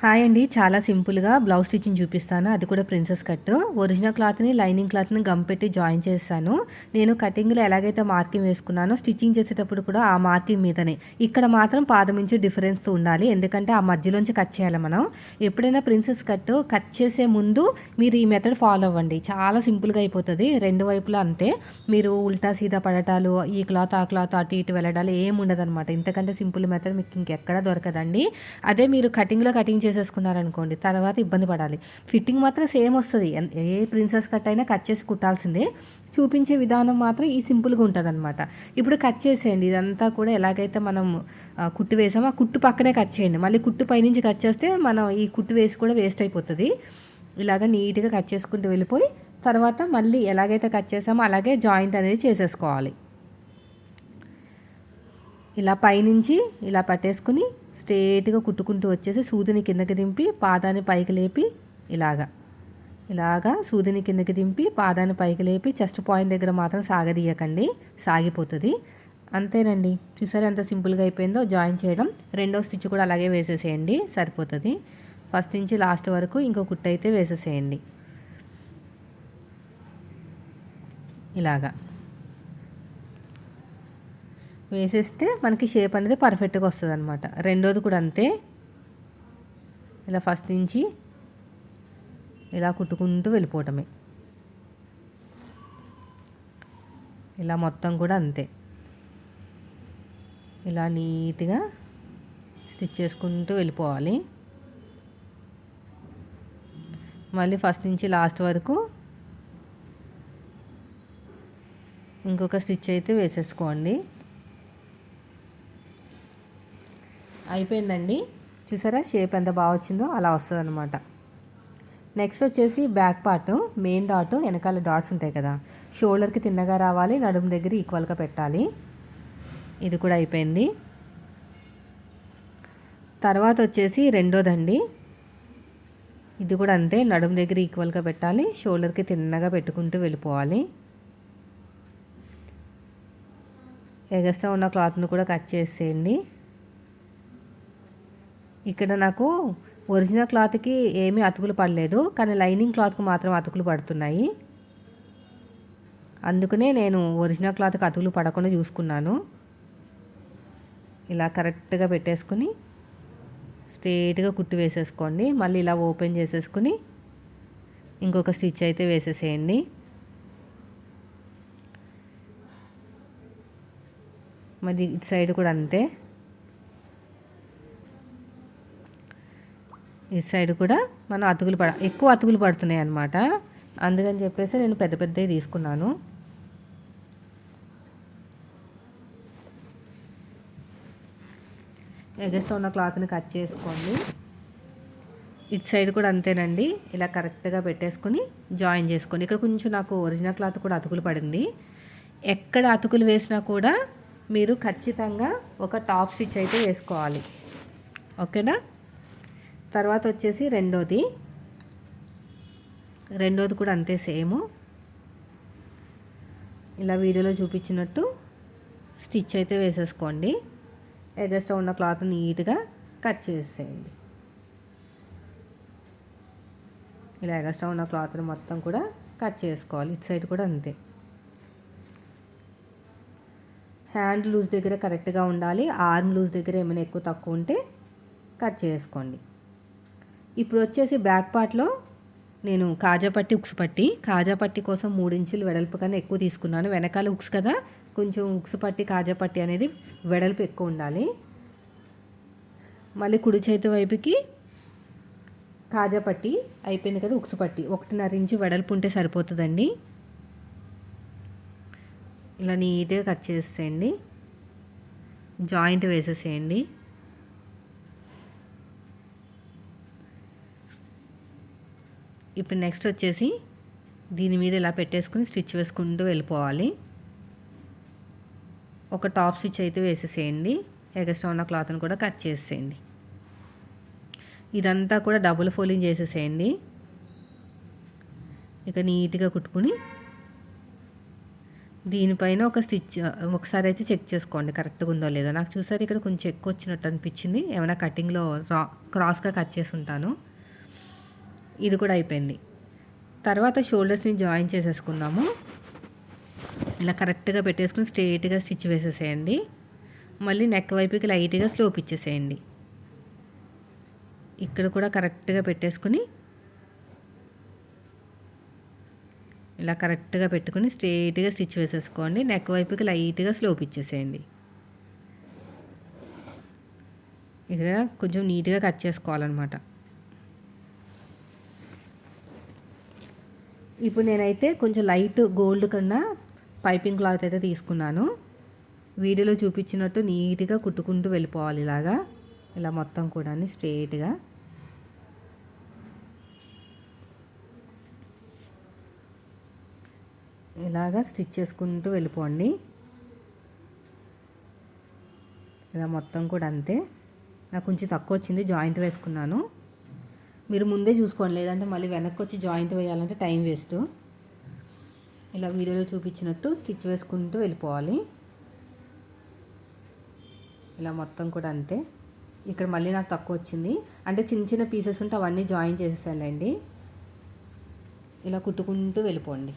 Hi అండి. చాలా సింపుల్గా బ్లౌజ్ స్టిచ్చింగ్ చూపిస్తాను. అది కూడా ప్రిన్సెస్ కట్ ఒరిజినల్ క్లాత్ని లైనింగ్ క్లాత్ని గమ్ పెట్టి జాయిన్ చేస్తాను. నేను కటింగ్లో ఎలాగైతే మార్కింగ్ వేసుకున్నానో స్టిచ్చింగ్ చేసేటప్పుడు కూడా ఆ మార్కింగ్ మీదనే. ఇక్కడ మాత్రం పాదం నుంచి డిఫరెన్స్ ఉండాలి. ఎందుకంటే ఆ మధ్యలోంచి కట్ చేయాలి మనం. ఎప్పుడైనా ప్రిన్సెస్ కట్ కట్ చేసే ముందు మీరు ఈ మెథడ్ ఫాలో అవ్వండి. చాలా సింపుల్గా అయిపోతుంది. రెండు వైపులా అంతే. మీరు ఉల్టా సీదా పడటాలు ఈ క్లాత్ ఆ క్లాత్ అటు ఇటు వెళ్ళడాలు ఏమి ఉండదు అనమాట ఇంతకంటే సింపుల్ మెథడ్ మీకు ఇంకెక్కడ దొరకదండి. అదే మీరు కటింగ్లో కటింగ్ చేసేసుకున్నారనుకోండి తర్వాత ఇబ్బంది పడాలి. ఫిట్టింగ్ మాత్రం సేమ్ వస్తుంది. ఏ ప్రిన్సెస్ కట్ అయినా కట్ చేసి కుట్టాల్సిందే. చూపించే విధానం మాత్రం ఈ సింపుల్గా ఉంటుంది అనమాట ఇప్పుడు కట్ చేసేయండి. ఇదంతా కూడా ఎలాగైతే మనం కుట్టు వేసామో ఆ కుట్టు పక్కనే కట్ చేయండి. మళ్ళీ కుట్టు పైనుంచి కట్ చేస్తే మనం ఈ కుట్టు వేసి కూడా వేస్ట్ అయిపోతుంది. ఇలాగ నీట్గా కట్ చేసుకుంటూ వెళ్ళిపోయి తర్వాత మళ్ళీ ఎలాగైతే కట్ చేసామో అలాగే జాయింట్ అనేది చేసేసుకోవాలి. ఇలా పైనుంచి ఇలా పట్టేసుకుని స్ట్రేట్గా కుట్టుకుంటూ వచ్చేసి సూదిని కిందకి దింపి పాదాన్ని పైకి లేపి ఇలాగా. ఇలాగా సూదిని కిందకి దింపి పాదాన్ని పైకి లేపి చెస్ట్ పాయింట్ దగ్గర మాత్రం సాగదీయకండి. సాగిపోతుంది. అంతేనండి. చూసారు ఎంత సింపుల్గా అయిపోయిందో? జాయిన్ చేయడం. రెండో స్టిచ్ కూడా అలాగే వేసేసేయండి. సరిపోతుంది. ఫస్ట్ నుంచి లాస్ట్ వరకు ఇంకో కుట్టయితే వేసేసేయండి. ఇలాగా. వేసేస్తే మనకి షేప్ అనేది పర్ఫెక్ట్గా వస్తుంది అనమాట రెండోది కూడా అంతే. ఇలా ఫస్ట్ నుంచి ఇలా కుట్టుకుంటూ వెళ్ళిపోవటమే. ఇలా మొత్తం కూడా అంతే. ఇలా నీట్గా స్టిచ్ చేసుకుంటూ వెళ్ళిపోవాలి. మళ్ళీ ఫస్ట్ నుంచి లాస్ట్ వరకు ఇంకొక స్టిచ్ అయితే వేసేసుకోండి. అయిపోయిందండి. చూసారా? షేప్ ఎంత బాగా వచ్చిందో అలా వస్తుంది అనమాట నెక్స్ట్ వచ్చేసి బ్యాక్ పార్ట్ మెయిన్ డాట్ వెనకాల డాట్స్ ఉంటాయి కదా. షోల్డర్కి తిన్నగా రావాలి నడుము దగ్గర ఈక్వల్గా పెట్టాలి. ఇది కూడా అయిపోయింది. తర్వాత వచ్చేసి రెండోదండి ఇది కూడా అంతే నడుము దగ్గర ఈక్వల్గా పెట్టాలి షోల్డర్కి తిన్నగా పెట్టుకుంటూ వెళ్ళిపోవాలి. ఎగస్ట్రా ఉన్న క్లాత్ను కూడా కట్ చేసేయండి. ఇక్కడ నాకు ఒరిజినల్ క్లాత్కి ఏమీ అతుకులు పడలేదు కానీ లైనింగ్ క్లాత్కి మాత్రం అతుకులు పడుతున్నాయి. అందుకనే నేను ఒరిజినల్ క్లాత్కి అతుకులు పడకుండా చూసుకున్నాను. ఇలా కరెక్ట్గా పెట్టేసుకుని స్ట్రేట్గా కుట్టు వేసేసుకోండి. మళ్ళీ ఇలా ఓపెన్ చేసేసుకుని ఇంకొక స్టిచ్ అయితే వేసేసేయండి. మరి ఇటు సైడ్ కూడా అంతే. ఈ సైడ్ కూడా మనం అతుకులు పడ ఎక్కువ అతుకులు పడుతున్నాయి అన్నమాట. అందుకని చెప్పేసి నేను పెద్ద పెద్దవి తీసుకున్నాను. ఎగస్ట్ ఉన్న క్లాత్ని కట్ చేసుకోండి. ఇటు సైడ్ కూడా అంతేనండి. ఇలా కరెక్ట్గా పెట్టేసుకొని జాయిన్ చేసుకోండి. ఇక్కడ కొంచెం నాకు ఒరిజినల్ క్లాత్ కూడా అతుకులు పడింది. ఎక్కడ అతుకులు వేసినా కూడా మీరు ఖచ్చితంగా ఒక టాప్ స్టిచ్ అయితే వేసుకోవాలి. ఓకేనా? తర్వాత వచ్చేసి రెండోది. రెండోది కూడా అంతే సేమ్. ఇలా వీడియోలో చూపించినట్టు స్టిచ్ అయితే వేసేసుకోండి. ఎగస్ట్రా ఉన్న క్లాత్ నీట్గా కట్ చేసేయండి. ఇలా ఎగస్ట్రా ఉన్న క్లాత్ని మొత్తం కూడా కట్ చేసుకోవాలి. ఇటు సైడ్ కూడా అంతే. హ్యాండ్ లూజ్ దగ్గర కరెక్ట్గా ఉండాలి. ఆర్మ్ లూజ్ దగ్గర ఏమైనా ఎక్కువ తక్కువ ఉంటే కట్ చేసుకోండి. ఇప్పుడు వచ్చేసి బ్యాక్ పార్ట్లో నేను కాజా పట్టి ఉక్స్ పట్టి. కాజా పట్టి కోసం మూడు ఇంచులు వెడల్పు కన్నా ఎక్కువ తీసుకున్నాను. వెనకాల ఉక్స్ కదా కొంచెం ఉక్స్ పట్టి కాజా పట్టి అనేది వెడల్పు ఎక్కువ ఉండాలి. మళ్ళీ కుడి చేతి వైపుకి కాజా పట్టి అయిపోయింది కదా ఉక్స్ పట్టి. ఒకటిన్నర ఇంచు వెడల్పు ఉంటే సరిపోతుందండి. ఇలా నీట్గా కట్ చేసేయండి. జాయింట్ వేసేసేయండి. ఇప్పుడు నెక్స్ట్ వచ్చేసి దీని మీద ఇలా పెట్టేసుకుని స్టిచ్ వేసుకుంటూ వెళ్ళిపోవాలి. ఒక టాప్ స్టిచ్ అయితే వేసేసేయండి. ఎగస్ట్రా ఉన్న క్లాత్ని కూడా కట్ చేసేయండి ఇదంతా కూడా డబుల్ ఫోలింగ్ చేసేసేయండి. ఇక నీట్గా కుట్టుకుని దీనిపైన ఒక స్టిచ్ ఒకసారి అయితే చెక్ చేసుకోండి. కరెక్ట్గా ఉందో లేదో. నాకు చూసారు ఇక్కడ కొంచెం ఎక్కువ వచ్చినట్టు అనిపించింది. ఏమైనా కటింగ్లో రా క్రాస్గా కట్ చేసి ఉంటాను. ఇది కూడా అయిపోయింది. తర్వాత షోల్డర్స్ని జాయిన్ చేసేసుకున్నాము ఇలా కరెక్ట్గా పెట్టేసుకుని స్ట్రేట్గా స్టిచ్ వేసేసేయండి. మళ్ళీ నెక్ వైపుకి లైట్గా స్లోప్ ఇచ్చేసేయండి. ఇక్కడ కూడా కరెక్ట్గా పెట్టేసుకుని ఇలా కరెక్ట్గా పెట్టుకుని స్ట్రేట్గా స్టిచ్ వేసేసుకోండి. నెక్ వైపుకి లైట్గా స్లోప్ ఇచ్చేసేయండి. ఇక్కడ కొంచెం నీట్గా కట్ చేసుకోవాలన్నమాట. ఇప్పుడు నేనైతే కొంచెం లైట్ గోల్డ్ కన్నా పైపింగ్ క్లాత్ అయితే తీసుకున్నాను. వీడియోలో చూపించినట్టు నీట్గా కుట్టుకుంటూ వెళ్ళిపోవాలి ఇలాగా. ఇలా మొత్తం కూడా స్ట్రేట్గా. ఇలాగా స్టిచ్ చేసుకుంటూ వెళ్ళిపోండి. ఇలా మొత్తం కూడా అంతే. నాకు కొంచెం తక్కువ వచ్చింది జాయింట్ వేసుకున్నాను. మీరు ముందే చూసుకోండి. లేదంటే మళ్ళీ వెనక్కి వచ్చి జాయింట్ వేయాలంటే టైం వేస్ట్. ఇలా వీడియోలో చూపించినట్టు స్టిచ్ వేసుకుంటూ వెళ్ళిపోవాలి. ఇలా మొత్తం కూడా అంతే. ఇక్కడ మళ్ళీ నాకు తక్కువ వచ్చింది. అంటే చిన్న చిన్న పీసెస్ ఉంటే అవన్నీ జాయిన్ చేసేసానులేండి ఇలా కుట్టుకుంటూ వెళ్ళిపోండి.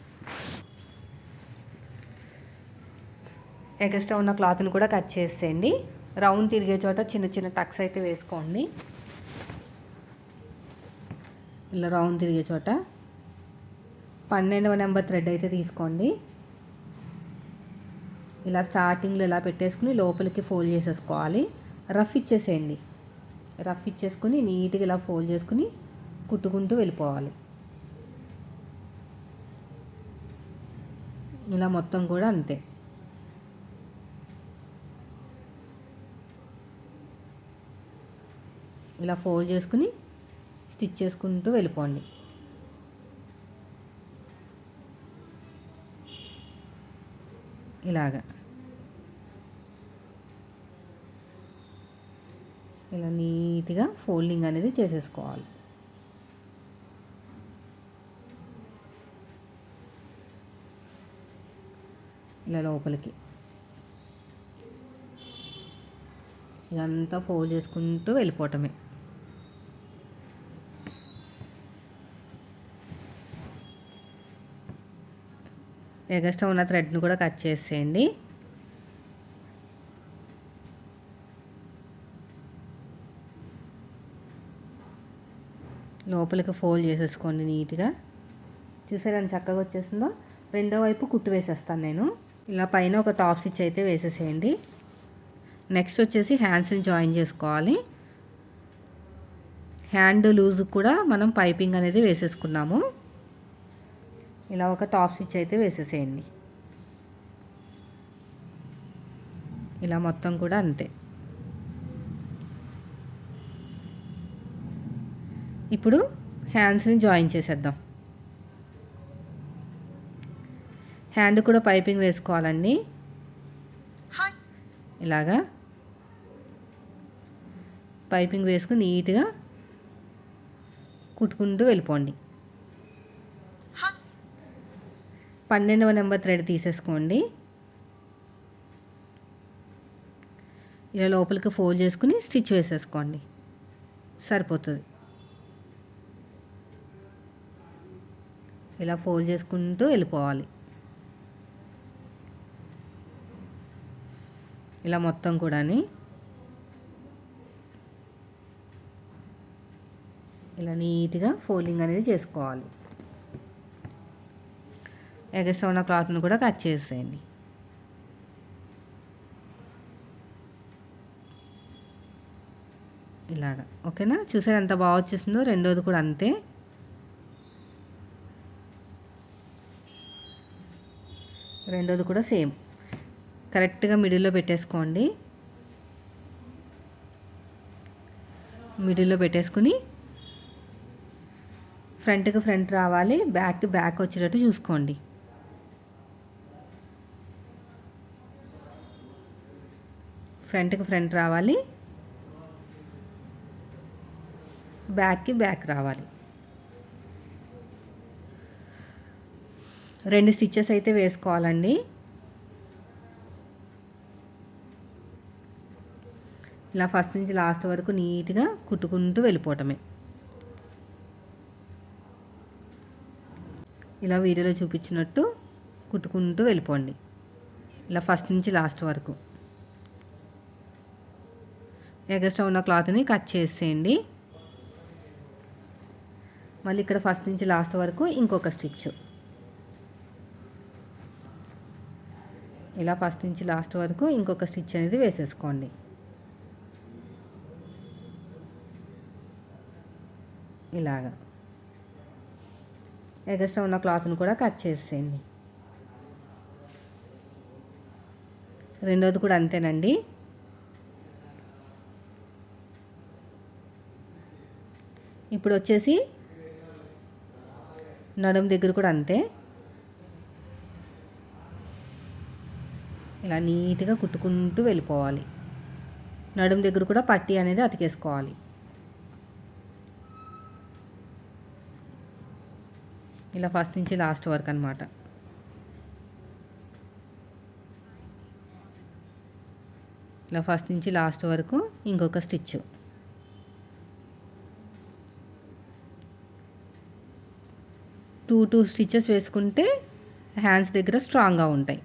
ఎక్స్ట్రా ఉన్న క్లాత్ని కూడా కట్ చేసేయండి. రౌండ్ తిరిగే చోట చిన్న చిన్న టక్స్ అయితే వేసుకోండి. ఇలా రౌండ్ తిరిగే చోట పన్నెండవ నెంబర్ థ్రెడ్ అయితే తీసుకోండి. ఇలా స్టార్టింగ్లో ఇలా పెట్టేసుకుని లోపలికి ఫోల్డ్ చేసేసుకోవాలి. రఫ్ ఇచ్చేసేయండి. రఫ్ ఇచ్చేసుకుని నీట్గా ఇలా ఫోల్డ్ చేసుకుని కుట్టుకుంటూ వెళ్ళిపోవాలి. ఇలా మొత్తం కూడా అంతే. ఇలా ఫోల్డ్ చేసుకుని స్టిచ్ చేసుకుంటూ వెళ్ళిపోండి. ఇలాగా. ఇలా నీట్గా ఫోల్డింగ్ అనేది చేసేసుకోవాలి. ఇలా లోపలికి. ఇదంతా ఫోల్డ్ చేసుకుంటూ వెళ్ళిపోవటమే. ఎగస్ట్రా ఉన్న థ్రెడ్ని కూడా కట్ చేసేయండి. లోపలికి ఫోల్డ్ చేసేసుకోండి నీట్గా. చూసారా చక్కగా వచ్చేసిందో రెండో వైపు కుట్టు వేసేస్తాను నేను. ఇలా పైన ఒక టాప్ స్టిచ్ అయితే వేసేసేయండి. నెక్స్ట్ వచ్చేసి హ్యాండ్స్ని జాయిన్ చేసుకోవాలి. హ్యాండ్ లూజ్ కూడా మనం పైపింగ్ అనేది వేసేసుకున్నాము. ఇలా ఒక టాప్ స్టిచ్ అయితే వేసేసేయండి. ఇలా మొత్తం కూడా అంతే. ఇప్పుడు హ్యాండ్స్ని జాయిన్ చేసేద్దాం. హ్యాండ్ కూడా పైపింగ్ వేసుకోవాలండి. ఇలాగా పైపింగ్ వేసుకుని నీట్గా కుట్టుకుంటూ వెళ్ళిపోండి. పన్నెండవ నెంబర్ థ్రెడ్ తీసేసుకోండి. ఇలా లోపలికి ఫోల్డ్ చేసుకుని స్టిచ్ వేసేసుకోండి. సరిపోతుంది. ఇలా ఫోల్డ్ చేసుకుంటూ వెళ్ళిపోవాలి. ఇలా మొత్తం కూడా ఇలా నీట్గా ఫోల్డింగ్ అనేది చేసుకోవాలి. ఎగస్ట్రా ఉన్న క్లాత్ను కూడా కట్ చేసేయండి. ఇలాగా. ఓకేనా? చూసారు ఎంత బాగా వచ్చేసిందో? రెండోది కూడా అంతే. రెండోది కూడా సేమ్. కరెక్ట్గా మిడిల్లో పెట్టేసుకోండి. మిడిల్లో పెట్టేసుకుని ఫ్రంట్కి ఫ్రంట్ రావాలి. బ్యాక్ బ్యాక్ వచ్చేటట్టు చూసుకోండి. ఫ్రంట్కి ఫ్రంట్ రావాలి. బ్యాక్కి బ్యాక్ రావాలి. రెండు స్టిచ్చెస్ అయితే వేసుకోవాలండి. ఇలా ఫస్ట్ నుంచి లాస్ట్ వరకు నీట్గా కుట్టుకుంటూ వెళ్ళిపోవటమే. ఇలా వీడియోలో చూపించినట్టు కుట్టుకుంటూ వెళ్ళిపోండి. ఇలా ఫస్ట్ నుంచి లాస్ట్ వరకు. ఎగస్ట్రా ఉన్న క్లాత్ని కట్ చేసేయండి. మళ్ళీ ఇక్కడ ఫస్ట్ నుంచి లాస్ట్ వరకు ఇంకొక స్టిచ్. ఇలా ఫస్ట్ నుంచి లాస్ట్ వరకు ఇంకొక స్టిచ్ అనేది వేసేసుకోండి. ఇలాగా. ఎగస్ట్రా ఉన్న క్లాత్ని కూడా కట్ చేసేయండి. రెండోది కూడా అంతేనండి. ఇప్పుడు వచ్చేసి నడుము దగ్గర కూడా అంతే. ఇలా నీట్గా కుట్టుకుంటూ వెళ్ళిపోవాలి. నడుము దగ్గర కూడా పట్టి అనేది అతికేసుకోవాలి. ఇలా ఫస్ట్ నుంచి లాస్ట్ వరకు అనమాట ఇలా ఫస్ట్ నుంచి లాస్ట్ వరకు ఇంకొక స్టిచ్ టూ టూ స్టిచెస్ వేసుకుంటే హ్యాండ్స్ దగ్గర స్ట్రాంగ్గా ఉంటాయి.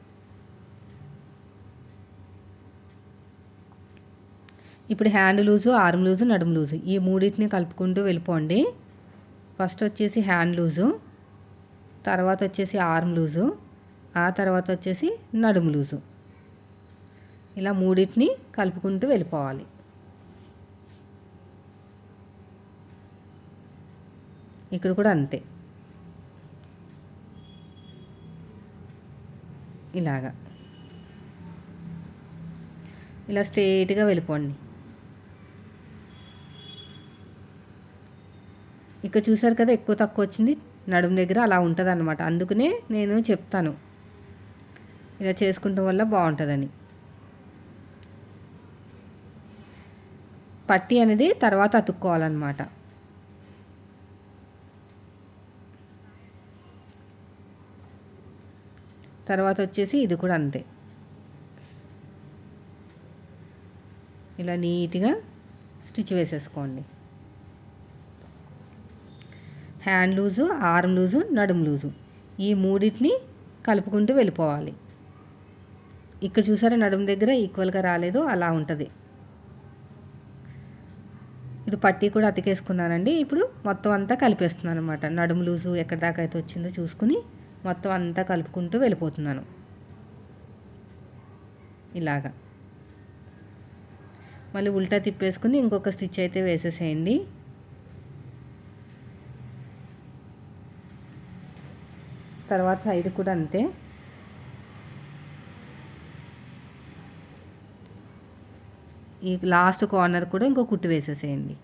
ఇప్పుడు హ్యాండ్ లూజు ఆర్మ్ లూజు నడుము లూజు ఈ మూడింటిని కలుపుకుంటూ వెళ్ళిపోండి. ఫస్ట్ వచ్చేసి హ్యాండ్ లూజు తర్వాత వచ్చేసి ఆర్మ్ లూజు ఆ తర్వాత వచ్చేసి నడుము లూజు. ఇలా మూడింటిని కలుపుకుంటూ వెళ్ళిపోవాలి. ఇక్కడ కూడా అంతే. ఇలాగా. ఇలా స్ట్రేట్గా వెళ్ళిపోండి. ఇక్కడ చూసారు కదా ఎక్కువ తక్కువ వచ్చింది. నడుము దగ్గర అలా ఉంటుంది అనమాట అందుకనే నేను చెప్తాను. ఇలా చేసుకుంటాం వల్ల బాగుంటుందని. పట్టి అనేది తర్వాత అతుక్కోవాలన్నమాట. తర్వాత వచ్చేసి ఇది కూడా అంతే. ఇలా నీట్గా స్టిచ్ వేసేసుకోండి. హ్యాండ్ లూజు ఆర్మ్ లూజు నడుము లూజు ఈ మూడింటిని కలుపుకుంటూ వెళ్ళిపోవాలి. ఇక్కడ చూసారా నడుము దగ్గర ఈక్వల్గా రాలేదు అలా ఉంటుంది. ఇది పట్టి కూడా అతికేసుకున్నానండి. ఇప్పుడు మొత్తం అంతా కలిపేస్తున్నాను అనమాట నడుము లూజు ఎక్కడి దాకా అయితే వచ్చిందో చూసుకుని మొత్తం అంతా కలుపుకుంటూ వెళ్ళిపోతున్నాను. ఇలాగా. మళ్ళీ ఉల్టా తిప్పేసుకుని ఇంకొక స్టిచ్ అయితే వేసేసేయండి. తర్వాత సైడ్ కూడా అంతే. ఈ లాస్ట్ కార్నర్ కూడా ఇంకో కుట్టు వేసేసేయండి.